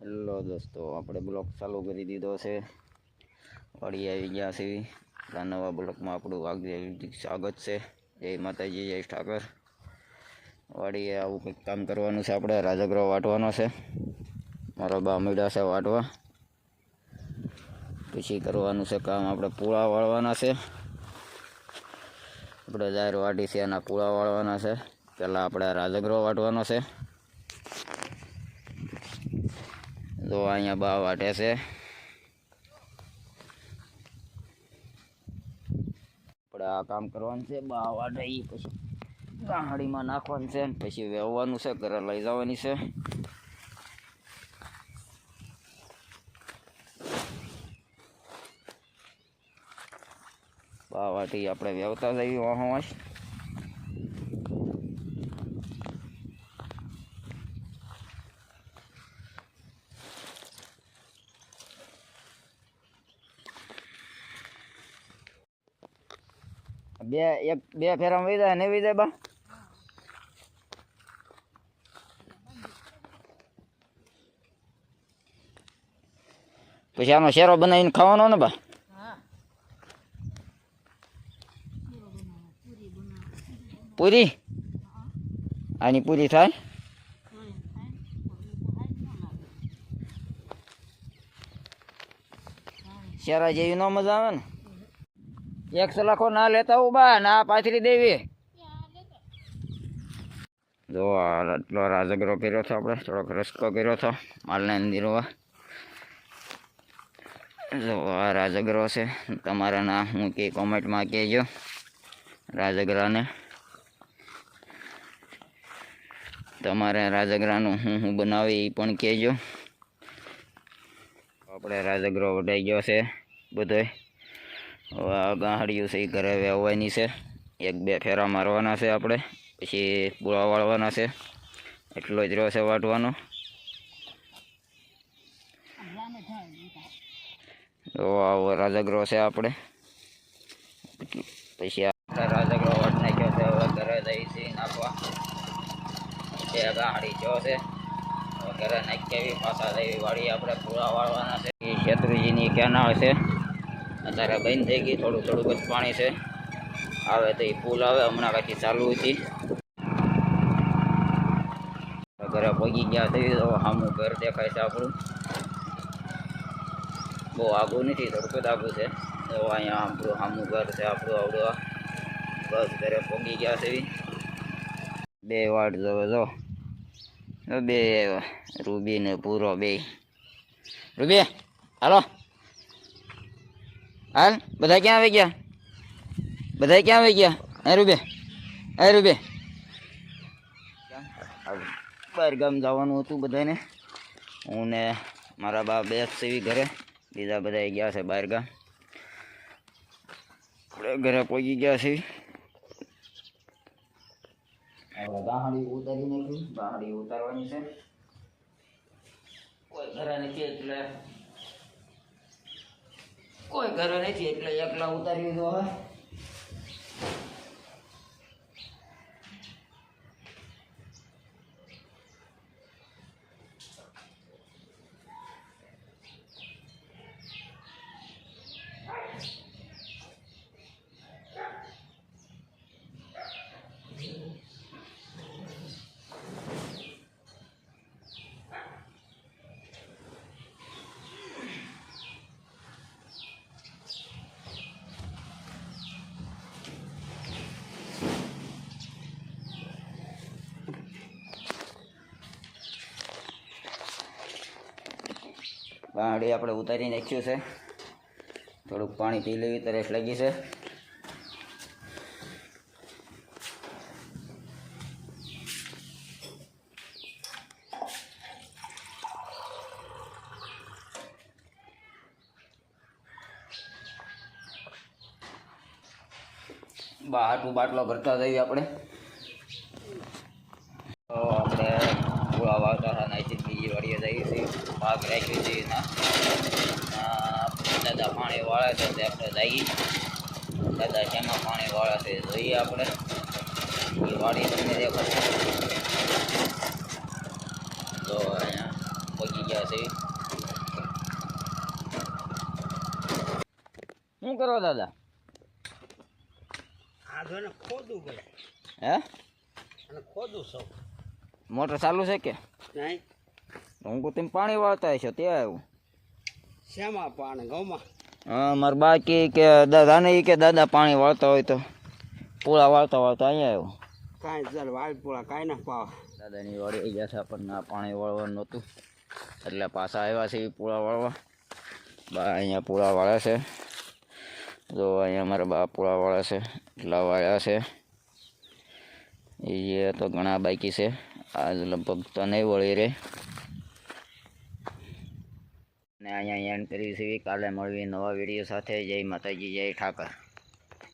Hello દોસ્તો, આપણે block ચાલુ કરી દીધો છે. વળી આવી ગયા છીએ આ નવા બ્લોકમાં આપણું હાર્દિક સ્વાગત છે. જય માતાજી, જય ઠાકર. વાડીએ આવું કંઈક કામ કરવાનું છે આપણે રાજગરો વાટવાનો છે. મારો બા મીડા છે વાટવા. પછી કરવાનું છે કામ આપણે પૂળા વાળવાના છે. આપણે જાહેર વાટી છે, એના પૂળા વાળવાના છે. પહેલાં આપણે રાજગરો વાટવાનો છે. તો અહીંયા બા વાટે છે. આપણે આ કામ કરવાનું છે, બા વાટે એ પછી ગાંહડીમાં નાખવાનું છે પછી વેવવાનું છે, ઘરે લઈ જવાની છે. બા વાટી આપણે વેવતા જઈએ વાહ બે, એક, બે ફેરામાં વહી જાય ને વહી જાય બા? પછી આનો શેરો બનાવીને ખાવાનો ને બા? પૂરી? આની પૂરી થાય? શેરા જેવી નો મજા આવે ને? એક સલાખો ના લેતા ઊભા ના પાથરી દેવી. જો આટલો રાજગરો કર્યો હતો આપણે, થોડોક રસ્કો કર્યો હતો માલને અંદીરવા જો આ રાજગરો છે તમારા ના હું કે કોમેન્ટમાં કહેજો, રાજગરાને. તમારે રાજગરાનું હું હું બનાવી એ પણ કહેજો. આપણે રાજગરો વટાઈ ગયો છે, બધોય. હવે આ ગાંહડિયું છે, એ ઘરે વેવવાની છે. એક બે ફેરા મારવાના છે આપણે, પછી પૂળા વાળવાના છે. એટલો જ રહ્યો છે વાટવાનો. આવો રાજગરો છે આપણે. પછી રાજાગ્રહ રાજગરો વાટ નાખ્યો છે, હવે ઘરે જઈ છે, નાખવા. બે ગાંહડી જો છે ઘરે નાખી પાછા જઈ વાળી આપણે પૂળા વાળવાના છે. એ શેત્રુજીની કેનાળ છે. અત્યારે બંધ થઈ ગઈ, થોડું થોડુંક જ પાણી છે. આવે તો એ પુલ આવે, હમણાં પછી ચાલુ હતી. ઘરે પગી ગયા થઈ તો સામું ઘર દેખાય છે આપણું. બહુ આગું નથી, થોડુંક જ આગું છે. તો અહીંયા આપણું સામું ઘર છે, આપણું આવડું. બસ ઘરે પગી ગયા છે. બે વાટ જોવે, જો. બે, રૂબી ને પૂરો બે. રૂબી, હાલો. હાલ બધા ક્યાં આવી ગયા બધા ક્યાં આવી ગયા હે રૂબે હે રૂબે બહાર ગામ જવાનું હતું બધાને હું ને મારા બા બે જ સેવી ઘરે બીજા બધા ગયા છે બહાર ગામ આપણે ઘરે પહોંચી ગયા છે ગાહડી ઉતારી નાખી ગાહડી ઉતારવાની છે કોઈ ઘરે નથી એટલે કોઈ ઘરે નથી એટલે એકલા ઉતારી દો હવે. બાંગડી આપણે ઉતારી નાખ્યું છે. થોડુંક પાણી પી લેવી, તરસ લાગી છે. બાટલું બાટલો ભરતા જઈએ આપણે. આપણે વાવતા હતા નાઈથી બીજી વાડીએ જઈએ છીએ ભાગ રાખ્યો છે એના. અ, દાદા પાણી વાળે છે તે આપણે જઈએ દાદા શેમાં પાણી વાળે છે જોઈએ આપણે. એ વાડી તમને દેખાશે. તો અહીંયા પગી ગયા ગયા છે. શું કરો દાદા? આ જો ને ખોદું પડે હે? અને ખોદું સૌ. મોટર ચાલુ છે કે? નહીં. કહું પાણી વાળતા હશે ત્યાં આવ્યું શેમાં પાણી ઘઉંમાં હા મારા બા કહે કે દાદાને ઈ કે દાદા પાણી વાળતા હોય તો પૂળા વાળતા વાળતા અહીંયા આવ્યો કાંઈ ચાલ વાળ પૂળા કાંઈ ના પાવ. દાદાની વાળી ગયા છે આપણને ના પાણી વાળવાનું નહોતું. એટલે પાછા આવ્યા છે પૂળા વાળવા. બા અહીંયા પૂળા વાળા છે. જો અહીંયા મારા બા પૂળા વાળે છે એટલા વાળ્યા છે. એ તો ઘણા બાકી છે. આજ લગભગ તો નહીં વળી રે. ને અહીંયા કરી સીવી કાલે મળવી નવા વીડિયો સાથે. જય માતાજી જય ઠાકર.